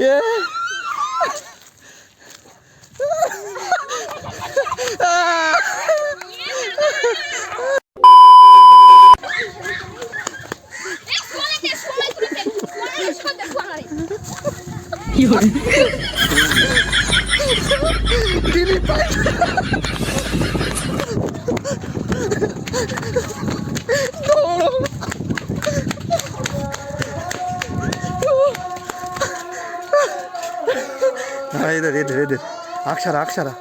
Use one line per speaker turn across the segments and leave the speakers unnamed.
হ্যাঁ আকসারা আকসারা।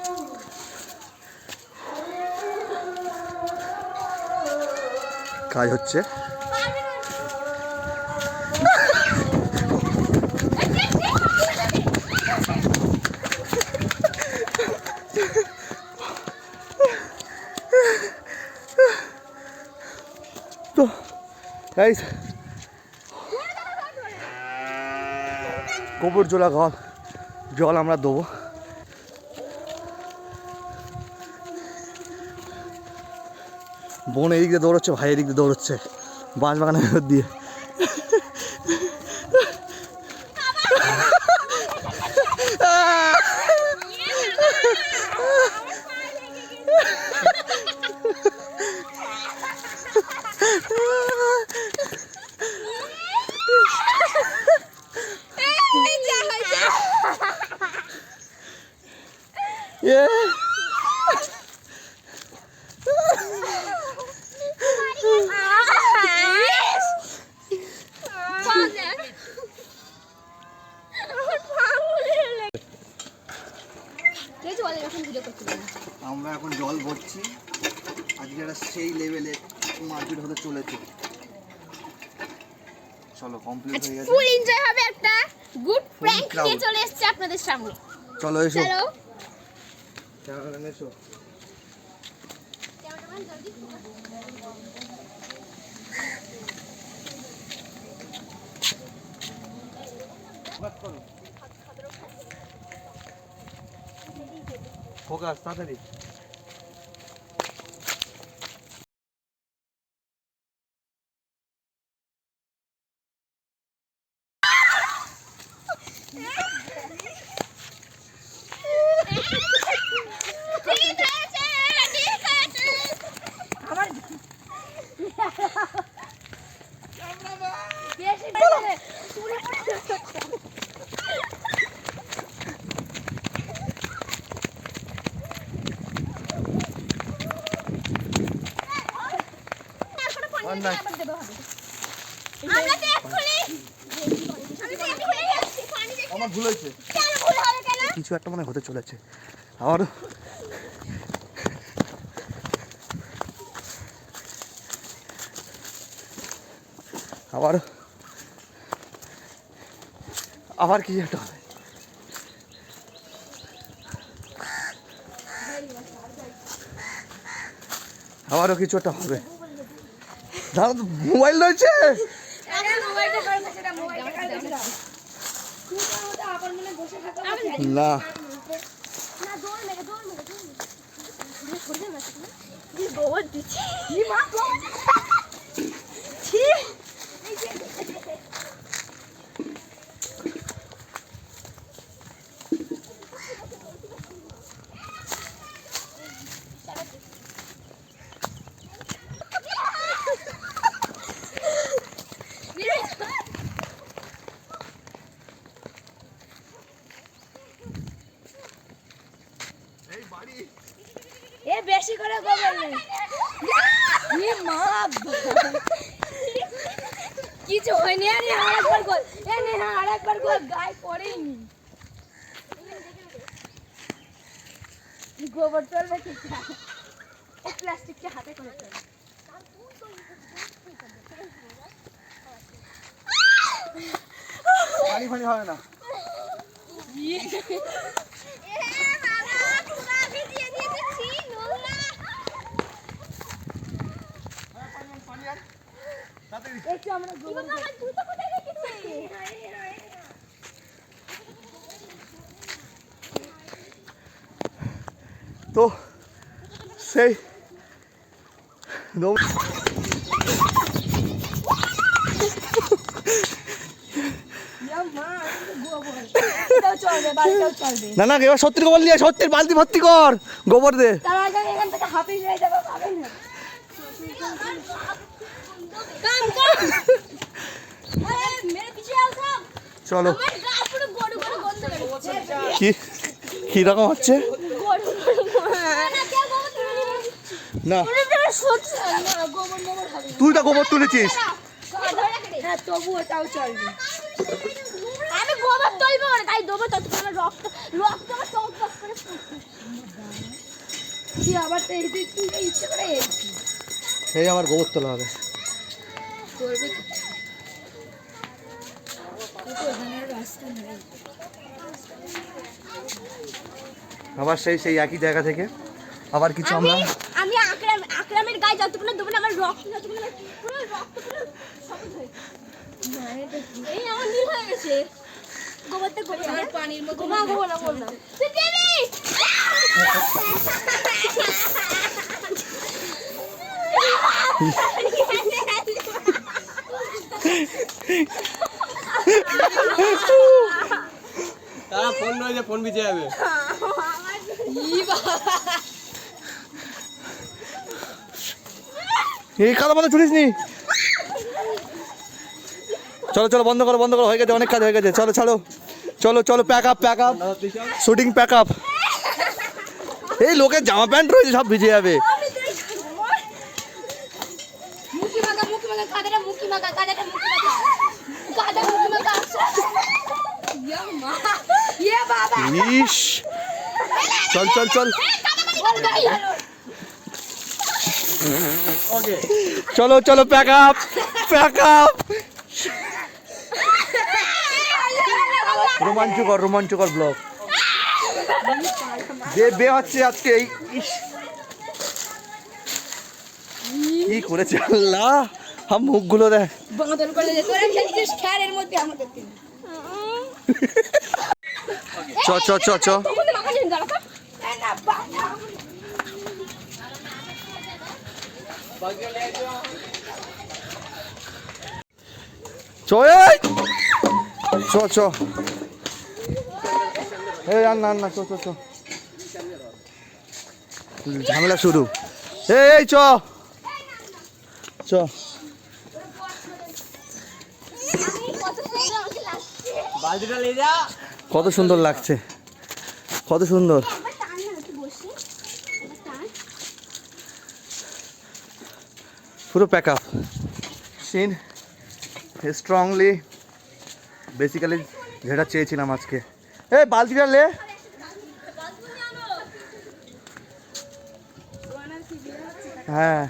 কাজ হচ্ছে। গাইস গোবর জোলা ঘর। জল আমরা দেবো। বোন এদিক দিয়ে দৌড়চ্ছে, ভাই এদিক দিয়ে দৌড়চ্ছে। বাঁশ বাগানের দিয়ে এ আমরা এখন জল ভরছি আজকে একটা সেই লেভেলে মারপিট হতে চলেছে। চলো কমপ্লিট হয়ে গেছে।
ফুল এনজয় হবে একটা গুড প্র্যাঙ্ক নিয়ে চলে এসেছে আপনাদের সামনে।
চলো এসো।
চলো।
ক্যামেরাম্যান এসো। ফোকাস তাড়াতাড়ি।
আমরা
ভুল হয়েছে।
কেন ভুল হবে কেন?
কিছু একটা মনে হতে চলেছে। আবারও আবার আবার কিছু একটা হবে। আবারও কিছু একটা হবে। দাদা তো মোবাইল রয়েছে? না।
দিচ্ছি মা ছি এ বেশি করে গোবর নেই মা কিছু হয়নি আরে আরেকবার গোল এ নে হ্যাঁ আরেকবার গোল গায়ে পড়েনি। গোবর চলবে এই প্লাস্টিকটা হাতে করে চল
পানি ফানি হবে না। তো সেই না না এবার সত্যির গোবর নিয়ে সত্যির বালতি ভর্তি কর গোবর দে।
তার আগে এখান থেকে হাঁপিয়ে যাবে।
চলো। কি? কি রকম হচ্ছে।
না।
তুই তো গোবর তুলেছিস।
তবু ওটাও চলবে আমি গোবর তুলবো না তাই দেবো ততক্ষণ রক্ত রক্ত আমার টক টক করে ফুটছে। আবার তো এদিকে তুই ইচ্ছে করে?
এই আমার গোবর তোলা হবে।
করবে? আর।
আবার সেই সেই একই জায়গা থেকে? আবার কিছু আমরা?
আমি আমি আকরাম আকরামের গায়ে যতক্ষণ দেবো না আমার রক্ত যতক্ষণ না পুরো রক্ত পুরো সবুজ হয়ে গেছে। এই আমার নীল হয়ে গেছে। গোবরটা করে আমার পানির মতো না গোবর না বললাম তুই দেবি?
তারা ফোন রয়েছে ফোন বিচে যাবে।
এই কাদা মাথা নি? চলো চলো বন্ধ করো বন্ধ করো হয়ে গেছে অনেক কাজ হয়ে গেছে। চলো চলো চলো চলো pack up pack up shooting pack up এই লোকের জামা প্যান্ট রয়েছে সব ভিজে যাবে
মুখি মাগা মুখি মাগা কাদাটা মুখি মুখি মুখি ইয়া ইয়ে বাবা
ইস চল চল চল
ওকে
চলো চলো প্যাক আপ প্যাক আপ রোমাঞ্চকর রোমাঞ্চকর ব্লগ যে বে হচ্ছে আজকে এই কি করেছে আল্লাহ? হাম মুখগুলো দেখ।
বাঁদর করে যে তোরা খেলছিস খেয়ারের মধ্যে আমাদের দিন
চ চ চ চ।
তখন মামা যেন দাঁড়াতো না বাবা
চ চ চ। এই আর না না চ চ চ। ঝামেলা শুরু। এই এই চ। চ
কত সুন্দর আমাকে লাগছে
বালতিটা নিয়ে যা
কত সুন্দর লাগছে। কত সুন্দর। পুরো pack up scene strongly basically যেটা চেয়েছিলাম আজকে। এই বালতিটা লে। হ্যাঁ।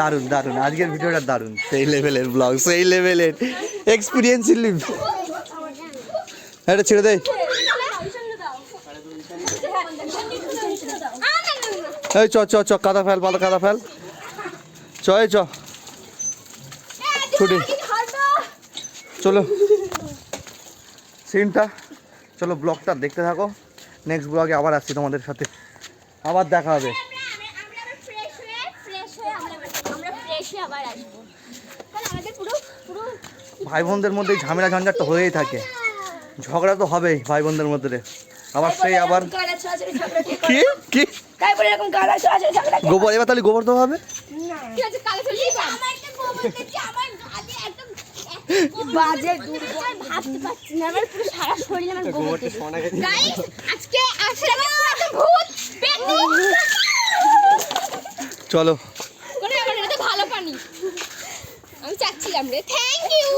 দারুণ দারুণ। আজকের ভিডিওটা দারুণ। সেই লেভেলের ব্লগ সেই লেভেলের এক্সপিরিয়েন্স লিভ এটা ছেড়ে দেয় এই চ চ চ, কাদা ফেল ভালো কাদা ফেল। চ, এই চ। ছুটি। চলো। সিনটা। চলো ব্লগটা দেখতে থাকো। নেক্সট ব্লগে আবার আসছি তোমাদের সাথে। আবার দেখা হবে। ভাই বোনদের মধ্যে ঝামেলা ঝঞ্ঝাট তো হয়েই থাকে। ঝগড়া তো হবেই ভাই বোনদের মধ্যে। আবার সেই আবার কি কি? গোবর এবার তাহলে গোবর তো হবে?
বাজে ভাবতে পারছি না আমার পুরো সারা শরীর আমার গোবর গাইস আজকে আসলে ভূত
চলো
কোন ব্যাপার না, এটা তো ভালো পানি রে থ্যাংক ইউ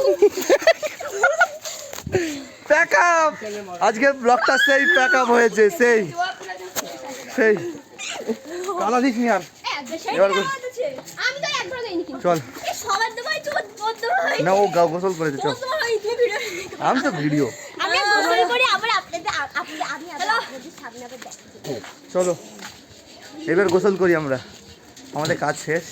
প্যাক আপ আজকের ব্লগটা সেই প্যাক আপ হয়েছে সেই। সেই। কালা দিস নি আর। এবার গোস-
আমি তো একবার দেইনি
চল।
হয়
না ও গা গোসল করেছে চল। আমি তো ভিডিও।
আমি গোসল করে আবার আপনাদের আপনি আমি আবার আপনাদের সামনে আবার দেখাচ্ছি
চলো। এবার গোসল করি আমরা। আমাদের কাজ শেষ।